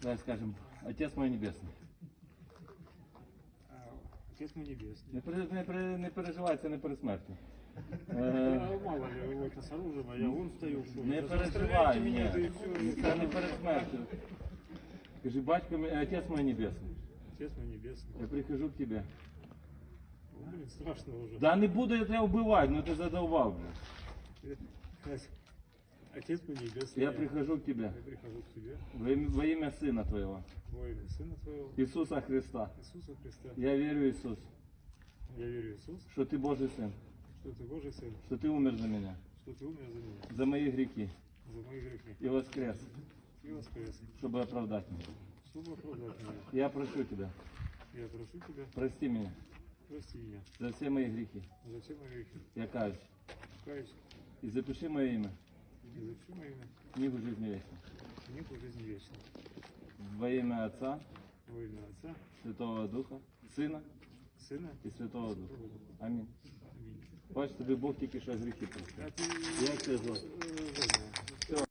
Давай скажем, Отец мой Небесний. А, Отец мой небесный. Не, пере- не, пере- не переживай, це не перед смертю. А, мало ли, вот с оружием, а я вон стою. Не переживай, меня. Це не перед смертю. Скажи, батько Отец мой Небесний, Отец мой небесный. я прихожу к тебе. Блин, страшно уже. Да не буду я тебя убивать, ну ты задолбал, блин. Отец мой небесный. Я прихожу к тебе Я прихожу к тебе, во имя, во имя Сына Твоего, во имя Сына Твоего, Иисуса Христа. Иисуса Христа. Я верю, Иисус, Я верю, Иисус, что Ты Божий Сын, что Ты Божий Сын, что Ты умер за меня, что Ты умер за меня, за мои грехи за мои грехи. и воскрес, И воскрес, чтобы оправдать меня. чтобы оправдать меня. Я прошу Тебя, Я прошу Тебя, прости меня прости меня за все мои грехи. за все мои грехи. Я каюсь. Каюсь И запиши мое имя и за все мое имя. в книгу жизни вечной. Книгу жизни вечной. Во имя Отца, Во имя Отца, Святого Духа, Сына Сына і Святого Духа. Амінь. Аминь. Бач, тобі Бог тільки що гріхи простив. А ты Як тебе звати? э,